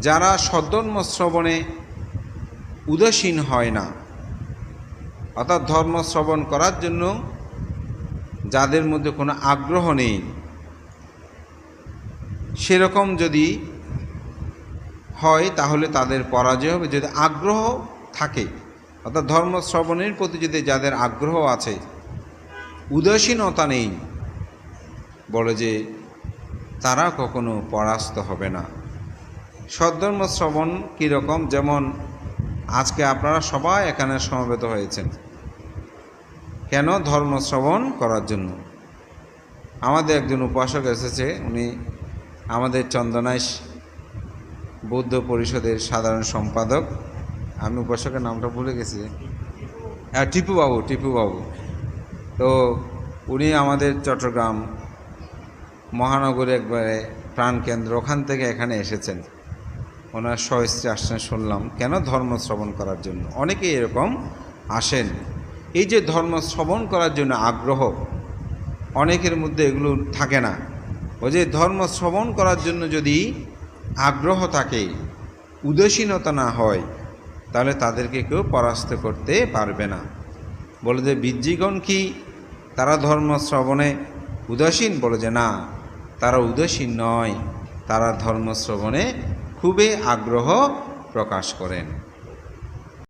যারা সদ্ধর্ম শ্রবণে উদাসীন হয় না। অর্থাৎ ধর্ম শ্রবণ করার জন্য যাদের মধ্যে কোনো আগ্রহ নেই। সেরকম যদি হয়, তাহলে তাদের পরাজয় হবে। যদি আগ্রহ থাকে, অর্থাৎ ধর্ম শ্রবণের প্রতি যদি যাদের আগ্রহ আছে, উদাসীনতা নেই, বলে যে তারা কখনো পরাস্ত হবে না। সদ্ধর্ম শ্রবণ কীরকম? যেমন, আজকে আপনারা সবাই এখানে সমবেত হয়েছেন। কেন ধর্ম শ্রবণ করার জন্য? আমাদের একজন উপাসক এসেছে, উনি আমাদের চন্দনাইশ বৌদ্ধ পরিষদের সাধারণ সম্পাদক। আমি উপাসকের নামটা ভুলে গেছি। হ্যাঁ টিপুবাবু টিপুবাবু। তো উনি আমাদের চট্টগ্রাম মহানগরে একবারে প্রাণকেন্দ্র, ওখান থেকে এখানে এসেছেন। ওনার সহস্রী আসছেন শুনলাম, কেন ধর্ম শ্রবণ করার জন্য? অনেকেই এরকম আসেন। এই যে ধর্ম শ্রবণ করার জন্য আগ্রহ, অনেকের মধ্যে এগুলো থাকে না। ওই যে ধর্ম শ্রবণ করার জন্য যদি আগ্রহ থাকে, উদাসীনতা না হয়, তাহলে তাদেরকে কেউ পরাস্ত করতে পারবে না। বলে যে বিজ্জিগণ কি তারা ধর্ম শ্রবণে উদাসীন? বলে যে, না, তারা উদাসীন নয়। তারা ধর্ম শ্রবণে খুবই আগ্রহ প্রকাশ করেন।